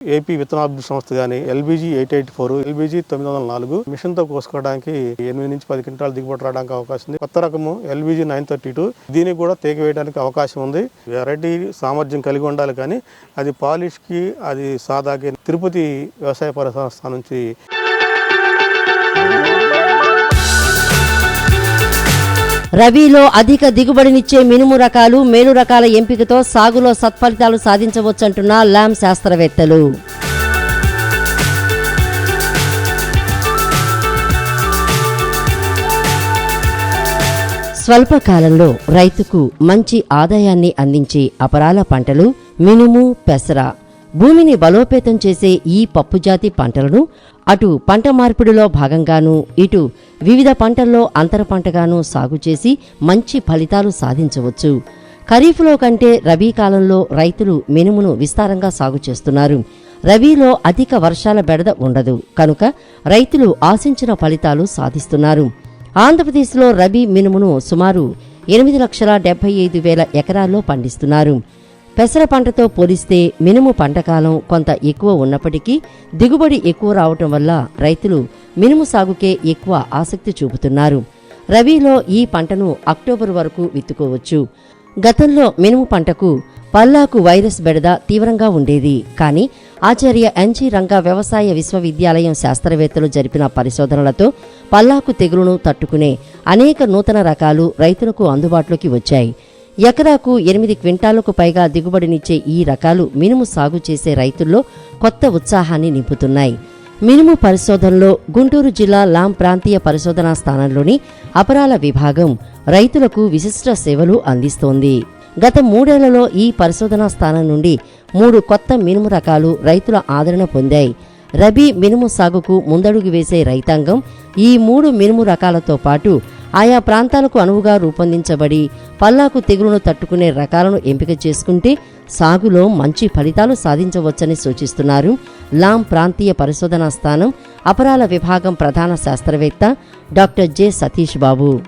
AP విత్తనాభివృద్ధి సంస్థ కానీ LBG eight eight four LBG తొమ్మిది వందల నాలుగు మిషన్తో కోసుకోవడానికి ఎనిమిది నుంచి పది క్వింటాల్ దిగుబడి రావడానికి అవకాశం ఉంది. కొత్త రకము ఎల్బీజీ నైన్ థర్టీ టూ దీనికి కూడా తీగ వేయడానికి అవకాశం ఉంది. వెరైటీ సామర్థ్యం కలిగి ఉండాలి కానీ అది పాలిష్కి అది సాదాకి తిరుపతి వ్యవసాయ పరిశోధన స్థానం నుంచి రబీలో అధిక దిగుబడినిచ్చే మినుము రకాలు మేలు రకాల ఎంపికతో సాగులో సత్ఫలితాలు సాధించవచ్చంటున్న ల్యామ్ శాస్త్రవేత్తలు. స్వల్పకాలంలో రైతుకు మంచి ఆదాయాన్ని అందించే అపరాల పంటలు మినుము పెసర భూమిని బలోపేతం చేసే ఈ పప్పుజాతి పంటలను అటు పంట మార్పిడిలో భాగంగాను ఇటు వివిధ పంటల్లో అంతర పంటగాను సాగు చేసి మంచి ఫలితాలు సాధించవచ్చు. ఖరీఫ్లో కంటే రబీ కాలంలో రైతులు మినుమును విస్తారంగా సాగు చేస్తున్నారు. రబీలో అధిక వర్షాల బెడద ఉండదు. కనుక రైతులు ఆశించిన ఫలితాలు సాధిస్తున్నారు. ఆంధ్రప్రదేశ్లో రబీ మినుమును సుమారు ఎనిమిది లక్షల డెబ్బై ఐదు వేల ఎకరాల్లో పండిస్తున్నారు. పెసర పంటతో పోలిస్తే మినుము పంటకాలం కొంత ఎక్కువ ఉన్నప్పటికీ దిగుబడి ఎక్కువ రావటం వల్ల రైతులు మినుము సాగుకే ఎక్కువ ఆసక్తి చూపుతున్నారు. రబీలో ఈ పంటను అక్టోబర్ వరకు విత్తుకోవచ్చు. గతంలో మినుము పంటకు పల్లాకు వైరస్ బెడద తీవ్రంగా ఉండేది. కానీ ఆచార్య ఎన్జి రంగా వ్యవసాయ విశ్వవిద్యాలయం శాస్త్రవేత్తలు జరిపిన పరిశోధనలతో పల్లాకు తెగులును తట్టుకునే అనేక నూతన రకాలు రైతులకు అందుబాటులోకి వచ్చాయి. ఎకరాకు ఎనిమిది క్వింటాలకు పైగా దిగుబడినిచ్చే ఈ రకాలు మినుము సాగు చేసే రైతుల్లో కొత్త ఉత్సాహాన్ని నింపుతున్నాయి. మినుము పరిశోధనలో గుంటూరు జిల్లా లాం ప్రాంతీయ పరిశోధనా స్థానంలోని అపరాల విభాగం రైతులకు విశిష్ట సేవలు అందిస్తోంది. గత మూడేళ్ళలో ఈ పరిశోధనా స్థానం నుండి మూడు కొత్త మినుము రకాలు రైతుల ఆదరణ పొందాయి. రబీ మినుము సాగుకు ముందడుగు వేసే రైతాంగం ఈ మూడు మినుము రకాలతో పాటు ఆయా ప్రాంతాలకు అనువుగా రూపొందించబడి పల్లాకు తెగులను తట్టుకునే రకాలను ఎంపిక చేసుకుంటే సాగులో మంచి ఫలితాలు సాధించవచ్చని సూచిస్తున్నారు. లాం ప్రాంతీయ పరిశోధనా స్థానం అపరాల విభాగం ప్రధాన శాస్త్రవేత్త doctor J Satish Babu.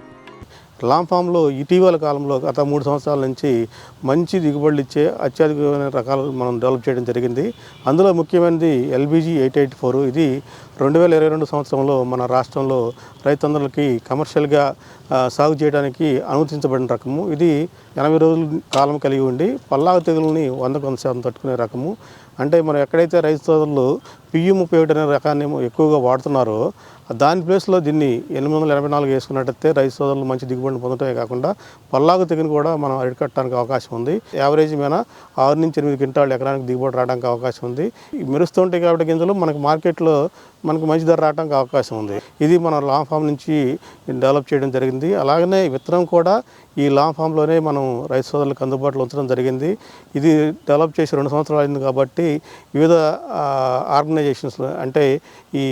Long ఫామ్లో ఇటీవల కాలంలో గత మూడు సంవత్సరాల నుంచి మంచి దిగుబడులు ఇచ్చే అత్యధికమైన రకాలు మనం డెవలప్ చేయడం జరిగింది. అందులో ముఖ్యమైనది ఎల్బీజీ ఎయిట్ ఎయిట్ ఫోర్. ఇది రెండు వేల ఇరవై రెండు సంవత్సరంలో మన రాష్ట్రంలో రైతులందరికీ కమర్షియల్గా సాగు చేయడానికి అనుమతించబడిన రకము. ఇది ఎనభై రోజుల కాలం కలిగి ఉండి పల్లాగు తెగులని వంద కొంత శాతం తట్టుకునే రకము. అంటే మనం ఎక్కడైతే రైతు సోదరులు పియ్యి ముప్పై ఒకటి అనే రకాన్ని ఎక్కువగా వాడుతున్నారో దాని ప్లేస్లో దీన్ని ఎనిమిది వందల ఎనభై నాలుగు వేసుకున్నట్టయితే రైతు సోదరులు మంచి దిగుబడిని పొందటమే కాకుండా పల్లాగు తెగుని కూడా మనం అరికట్టడానికి అవకాశం ఉంది. యావరేజ్ మీద ఆరు నుంచి ఎనిమిది క్వింటాలు ఎకరానికి దిగుబడి రావడానికి అవకాశం ఉంది. ఈ మెరుస్తుంటాయి కాబట్టి గింజలు మనకు మార్కెట్లో మనకు మంచి ధర రావడానికి అవకాశం ఉంది. ఇది మన లాంగ్ ఫామ్ నుంచి డెవలప్ చేయడం జరిగింది. అలాగనే విత్తనం కూడా ఈ లా ఫామ్లోనే మనం రైతు సోదరులకు అందుబాటులో ఉంచడం జరిగింది. ఇది డెవలప్ చేసి రెండు సంవత్సరాలు అయింది కాబట్టి వివిధ ఆర్గనైజేషన్స్ అంటే ఈ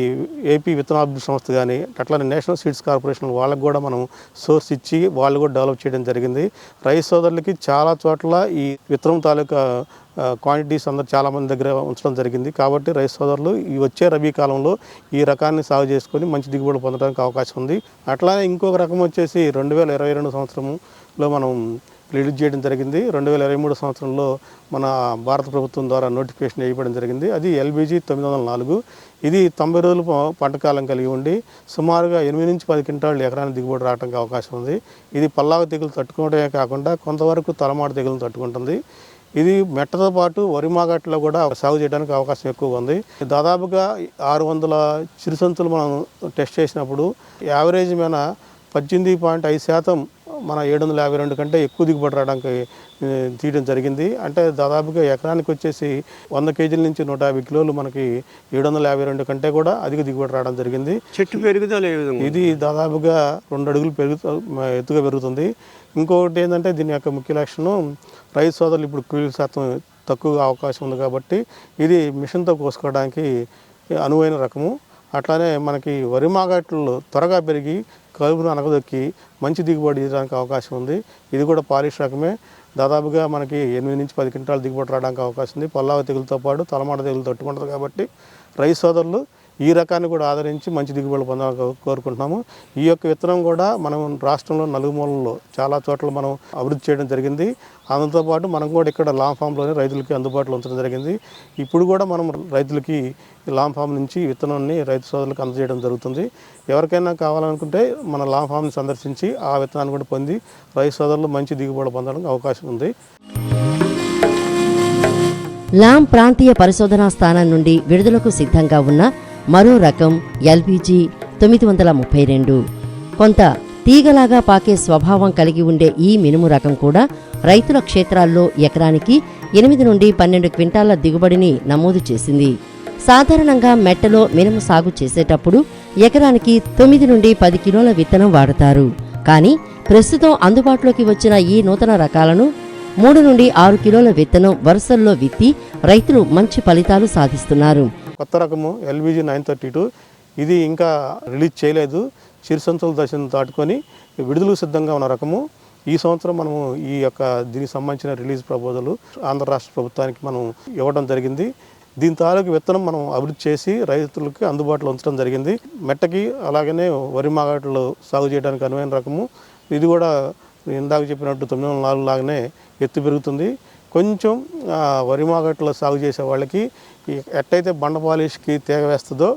ఏపీ విత్తనాభివృద్ధి సంస్థ కానీ అట్లానే నేషనల్ సీడ్స్ కార్పొరేషన్ వాళ్ళకు కూడా మనం సోర్స్ ఇచ్చి వాళ్ళు కూడా డెవలప్ చేయడం జరిగింది. రైతు సోదరులకి చాలా చోట్ల ఈ విత్తనం తాలూకా క్వాంటిటీస్ అందరు చాలామంది దగ్గర ఉంచడం జరిగింది. కాబట్టి రైతు సోదరులు ఈ వచ్చే రబీ కాలంలో ఈ రకాన్ని సాగు చేసుకొని మంచి దిగుబడి పొందడానికి అవకాశం ఉంది. అట్లానే ఇంకొక రకం వచ్చేసి రెండు వేల ఇరవై రెండు లో మనం రిలీజ్ చేయడం జరిగింది. రెండు వేల ఇరవై మూడు సంవత్సరంలో మన భారత ప్రభుత్వం ద్వారా నోటిఫికేషన్ వేయబడడం జరిగింది. అది ఎల్బీజీ తొమ్మిది వందల నాలుగు. ఇది తొంభై రోజులు పంటకాలం కలిగి ఉండి సుమారుగా ఎనిమిది నుంచి పది క్వింటాళ్ళు ఎకరానికి దిగుబడి రావడానికి అవకాశం ఉంది. ఇది పల్లాకు తెగులు తట్టుకోవడమే కాకుండా కొంతవరకు తలమాటు తెగులు తట్టుకుంటుంది. ఇది మెట్టతో పాటు వరి మాగట్లో కూడా సాగు చేయడానికి అవకాశం ఎక్కువగా ఉంది. దాదాపుగా ఆరు వందల చిరుసంతులు మనం టెస్ట్ చేసినప్పుడు యావరేజ్ మీద పద్దెనిమిది పాయింట్ ఐదు శాతం మన ఏడు వందల యాభై రెండు కంటే ఎక్కువ దిగుబడి రావడానికి తీయడం జరిగింది. అంటే దాదాపుగా ఎకరానికి వచ్చేసి వంద కేజీల నుంచి నూట యాభై కిలోలు మనకి ఏడు వందల యాభై రెండు కంటే కూడా అధిక దిగుబడి రావడం జరిగింది. చెట్టు పెరుగుదల ఇది దాదాపుగా రెండు అడుగులు పెరుగుతూ ఎత్తుగా పెరుగుతుంది. ఇంకొకటి ఏంటంటే దీని యొక్క ముఖ్య లక్షణం రైతు సోదరులు ఇప్పుడు కూలీ శాతం తక్కువగా అవకాశం ఉంది కాబట్టి ఇది మిషన్తో కోసుకోవడానికి అనువైన రకము. అట్లానే మనకి వరి మాగాట్లు త్వరగా పెరిగి కలుపును అనగదొక్కి మంచి దిగుబడి ఇవ్వడానికి అవకాశం ఉంది. ఇది కూడా పాలిష్ రకమే. దాదాపుగా మనకి ఎనిమిది నుంచి పది క్వింటాలు దిగుబడి రావడానికి అవకాశం ఉంది. పల్లావ తెగులతో పాటు తలమాట తెగులు తట్టుకుంటుంది కాబట్టి రైతు సోదరులు ఈ రకాన్ని కూడా ఆదరించి మంచి దిగుబడులు పొందాలని కోరుకుంటున్నాము. ఈ యొక్క విత్తనం కూడా మనం రాష్ట్రంలో నలుగుమూలలో చాలా చోట్ల మనం అభివృద్ధి చేయడం జరిగింది. దాంతో పాటు మనం కూడా ఇక్కడ లాంగ్ ఫామ్లోనే రైతులకి అందుబాటులో ఉంచడం జరిగింది. ఇప్పుడు కూడా మనం రైతులకి లాంగ్ ఫామ్ నుంచి విత్తనాన్ని రైతు సోదరులకు అందజేయడం జరుగుతుంది. ఎవరికైనా కావాలనుకుంటే మన లాంగ్ ఫామ్ని సందర్శించి ఆ విత్తనాన్ని కూడా పొంది రైతు సోదరులు మంచి దిగుబడి పొందడానికి అవకాశం ఉంది. లాం ప్రాంతీయ పరిశోధనా స్థానం నుండి విడుదలకు సిద్ధంగా ఉన్న మరో రకం ఎల్పిజి తొమ్మిది వందల ముప్పై రెండు. కొంత తీగలాగా పాకే స్వభావం కలిగి ఉండే ఈ మినుము రకం కూడా రైతుల క్షేత్రాల్లో ఎకరానికి ఎనిమిది నుండి పన్నెండు క్వింటాల దిగుబడిని నమోదు చేసింది. సాధారణంగా మెట్టలో మినుము సాగు చేసేటప్పుడు ఎకరానికి తొమ్మిది నుండి పది కిలోల విత్తనం వాడతారు. కానీ ప్రస్తుతం అందుబాటులోకి వచ్చిన ఈ నూతన రకాలను మూడు నుండి ఆరు కిలోల విత్తనం వరుసల్లో విత్తి రైతులు మంచి ఫలితాలు సాధిస్తున్నారు. కొత్త రకము ఎల్బీజీ నైన్ థర్టీ టూ. ఇది ఇంకా రిలీజ్ చేయలేదు. చిరుసంచుల దశను దాటుకొని విడుదలకు సిద్ధంగా ఉన్న రకము. ఈ సంవత్సరం మనము ఈ యొక్క దీనికి సంబంధించిన రిలీజ్ ప్రపోజలు ఆంధ్ర రాష్ట్ర ప్రభుత్వానికి మనం ఇవ్వడం జరిగింది. దీని తాలూకు విత్తనం మనం అభివృద్ధి చేసి రైతులకి అందుబాటులో ఉంచడం జరిగింది. మెట్టకి అలాగనే వరి మాగాటలు సాగు చేయడానికి అనువైన రకము. ఇది కూడా ఇందాక చెప్పినట్టు తొమ్మిది వందల నాలుగు లాగానే ఎత్తు పెరుగుతుంది. కొంచెం వరి మాగట్లో సాగు చేసే వాళ్ళకి ఎట్టయితే బండ పాలిష్కి తీగ వేస్తుందో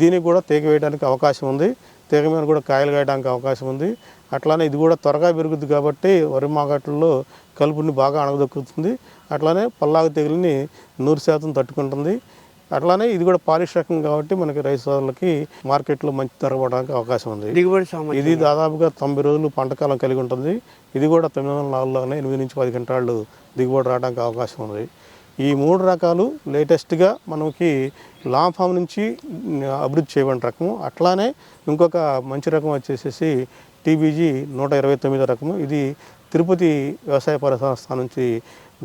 దీనికి కూడా తీగ వేయడానికి అవకాశం ఉంది. తీగ మీద కూడా కాయలు కాయడానికి అవకాశం ఉంది. అట్లానే ఇది కూడా త్వరగా పెరుగుద్ది కాబట్టి వరి మాగట్లలో కలుపుని బాగా అణగదొక్కుతుంది. అట్లానే పల్లాగు తెగులని నూరు శాతం తట్టుకుంటుంది. అట్లానే ఇది కూడా పాలిష్ రకం కాబట్టి మనకి రైతు సోదరులకి మార్కెట్లో మంచి ధర పడడానికి అవకాశం ఉంది. దిగుబడి ఇది దాదాపుగా తొంభై రోజులు పంటకాలం కలిగి ఉంటుంది. ఇది కూడా తొమ్మిది వందల నాలుగులోనే ఎనిమిది నుంచి పది గంటలు దిగుబడి రావడానికి అవకాశం ఉంది. ఈ మూడు రకాలు లేటెస్ట్గా మనకి లాంగ్ ఫామ్ నుంచి అభివృద్ధి చేయబడిన రకము. అట్లానే ఇంకొక మంచి రకం వచ్చేసేసి టీబీజీ నూట ఇరవై తొమ్మిదో రకము. ఇది తిరుపతి వ్యవసాయ పరిశోధన స్థానం నుంచి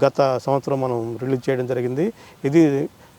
గత సంవత్సరం మనం రిలీజ్ చేయడం జరిగింది. ఇది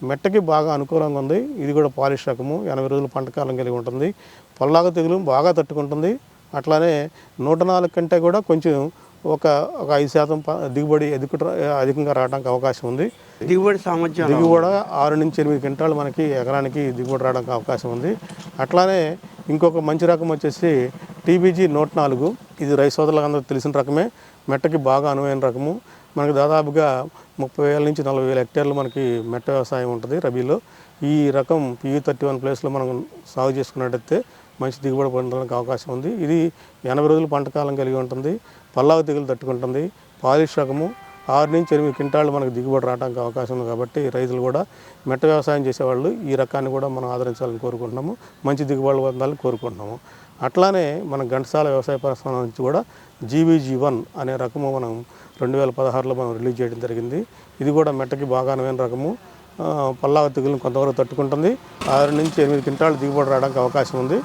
మెట్టకి బాగా అనుకూలంగా ఉంది. ఇది కూడా పాలిష్ రకము. ఎనభై రోజులు పంటకాలం కలిగి ఉంటుంది. పల్లాగ తెగులు బాగా తట్టుకుంటుంది. అట్లానే నూట నాలుగు కంటే కూడా కొంచెం ఒక ఒక ఐదు శాతం దిగుబడి ఎదుగు అధికంగా రావడానికి అవకాశం ఉంది. దిగుబడి సామర్థ్యం? దిగుబడి ఆరు నుంచి ఎనిమిది క్వింటాలు మనకి ఎకరానికి దిగుబడి రావడానికి అవకాశం ఉంది. అట్లానే ఇంకొక మంచి రకం వచ్చేసి టీబీజీ నూట నాలుగు. ఇది రైతు సోదరులకు అందరూ తెలిసిన రకమే. మెట్టకి బాగా అనువైన రకము. మనకి దాదాపుగా ముప్పై వేల నుంచి నలభై వేల హెక్టేర్లు మనకి మెట్ట వ్యవసాయం ఉంటుంది రబీలో. ఈ రకం పియూ థర్టీ వన్ ప్లేస్లో మనం సాగు చేసుకున్నట్టయితే మంచి దిగుబడి పొందడానికి అవకాశం ఉంది. ఇది ఎనభై రోజులు పంటకాలం కలిగి ఉంటుంది. పల్లావు తెగులు తట్టుకుంటుంది. పాలిష్ రకము ఆరు నుంచి ఎనిమిది క్వింటాళ్ళు మనకు దిగుబడి రావడానికి అవకాశం ఉంది కాబట్టి రైతులు కూడా మెట్ట వ్యవసాయం చేసేవాళ్ళు ఈ రకాన్ని కూడా మనం ఆదరించాలని కోరుకుంటున్నాము. మంచి దిగుబడులు పొందాలని కోరుకుంటున్నాము. అట్లానే మన ఘంటసాల వ్యవసాయ పరిశ్రమ నుంచి కూడా జీవీజీ వన్ అనే రకము మనం రెండు వేల పదహారులో మనం రిలీజ్ చేయడం జరిగింది. ఇది కూడా మెట్టకి బాగా అనువైన రకము. ఆ, తెగులను కొంతవరకు తట్టుకుంటుంది. ఆరు నుంచి ఎనిమిది క్వింటాళ్ళు దిగుబడి రావడానికి అవకాశం ఉంది.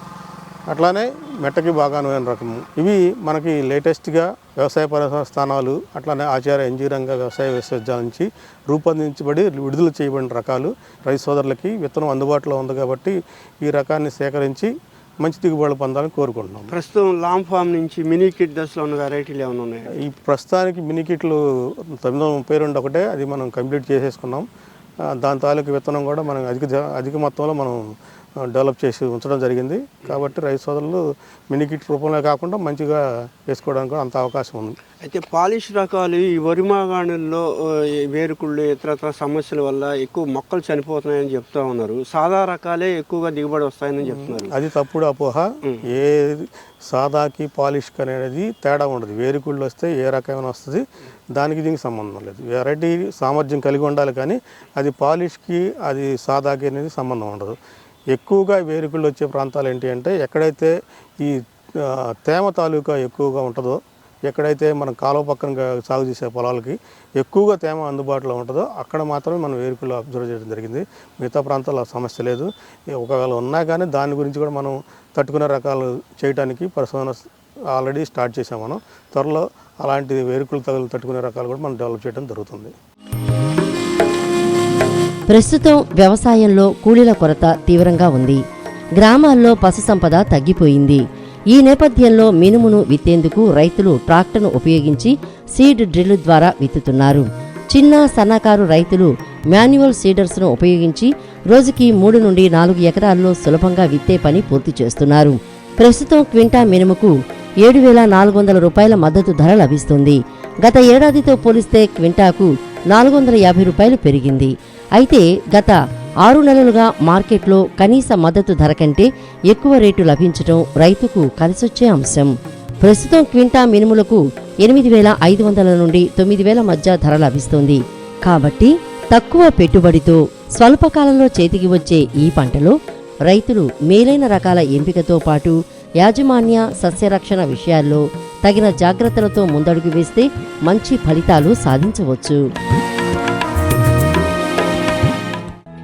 అట్లానే మెట్టకి బాగా అనువైన రకము. ఇవి మనకి లేటెస్ట్గా వ్యవసాయ పరిశోధన స్థానాలు అట్లానే ఆచార్య ఇంజనీరింగ్ వ్యవసాయ విశ్వవిద్యాలయం నుంచి రూపొందించబడి విడుదల చేయబడిన రకాలు. రైతు సోదరులకి విత్తనం అందుబాటులో ఉంది కాబట్టి ఈ రకాన్ని సేకరించి మంచి దిగుబడులు పొందాలని కోరుకుంటున్నాం. ప్రస్తుతం లాంగ్ ఫామ్ నుంచి మినీ కిట్ దశలో ఉన్న వెరైటీలు ఏమైనా ఉన్నాయి? ఈ ప్రస్తుతానికి మినీ కిట్లు తొమ్మిది వందల ముప్పై రెండు ఒకటే అది మనం కంప్లీట్ చేసేసుకున్నాం. దాని తాలూకు విత్తనం కూడా మనం అధిక అధిక మొత్తంలో మనం డెవలప్ చేసి ఉంచడం జరిగింది. కాబట్టి రైతు సోదరులు మినీ కిట్ రూపంలో కాకుండా మంచిగా వేసుకోవడానికి అంత అవకాశం ఉంది. అయితే పాలిష్ రకాలు ఈ వరి మాగాణుల్లో ఆ, ఈ వేరుకుళ్ళు ఇతరత్ర సమస్యల వల్ల ఎక్కువ మొక్కలు చనిపోతున్నాయని చెప్తా ఉన్నారు. సాదా రకాలే ఎక్కువగా దిగుబడి వస్తాయని చెప్తున్నారు. అది తప్పుడు అపోహ. ఏ సాదాకి పాలిష్కి అనేది తేడా ఉండదు. వేరుకుళ్ళు వస్తే ఏ రకమైన వస్తుంది దానికి దీనికి సంబంధం లేదు. వెరైటీ సామర్థ్యం కలిగి ఉండాలి కానీ అది పాలిష్కి అది సాదాకి అనేది సంబంధం ఉండదు. ఎక్కువగా వేరుకుళ్ళు వచ్చే ప్రాంతాలు ఏంటి అంటే ఎక్కడైతే ఈ తేమ తాలూకా ఎక్కువగా ఉంటుందో ఎక్కడైతే మనం కాలువ పక్కన సాగు చేసే పొలాలకి ఎక్కువగా తేమ అందుబాటులో ఉంటుందో అక్కడ మాత్రమే మనం వేరుకులు అబ్జర్వ్ చేయడం జరిగింది. మిగతా ప్రాంతాల్లో సమస్య లేదు. ఒకవేళ ఉన్నా కానీ దాని గురించి కూడా మనం తట్టుకునే రకాలు చేయడానికి పరిశోధన ఆల్రెడీ స్టార్ట్ చేసాం మనం. త్వరలో అలాంటి వేరుకులు తగులు తట్టుకునే రకాలు కూడా మనం డెవలప్ చేయడం జరుగుతుంది. ప్రస్తుతం వ్యవసాయంలో కూలీల కొరత తీవ్రంగా ఉంది. గ్రామాల్లో పశు సంపద తగ్గిపోయింది. ఈ నేపథ్యంలో మినుమును విత్తేందుకు రైతులు ట్రాక్టర్ను ఉపయోగించి సీడ్ డ్రిల్ ద్వారా విత్తుతున్నారు. చిన్న సన్నకారు రైతులు మాన్యువల్ సీడర్స్ను ఉపయోగించి రోజుకి మూడు నుండి నాలుగు ఎకరాల్లో సులభంగా విత్తే పని పూర్తి చేస్తున్నారు. ప్రస్తుతం క్వింటా మినుముకు ఏడు వేల నాలుగు వందల రూపాయల మద్దతు ధర లభిస్తుంది. గత ఏడాదితో పోలిస్తే క్వింటాకు నాలుగు వందల యాభై రూపాయలు పెరిగింది. అయితే గత ఆరు నెలలుగా మార్కెట్లో కనీస మద్దతు ధర కంటే ఎక్కువ రేటు లభించడం రైతుకు కలిసొచ్చే అంశం. ప్రస్తుతం క్వింటా మినుములకు ఎనిమిది వేల ఐదు వందల నుండి తొమ్మిది వేల మధ్య ధర లభిస్తుంది. కాబట్టి తక్కువ పెట్టుబడితో స్వల్పకాలంలో చేతికి వచ్చే ఈ పంటలో రైతులు మేలైన రకాల ఎంపికతో పాటు యాజమాన్య సస్యరక్షణ విషయాల్లో తగిన జాగ్రత్తలతో ముందడుగు వేస్తే మంచి ఫలితాలు సాధించవచ్చు.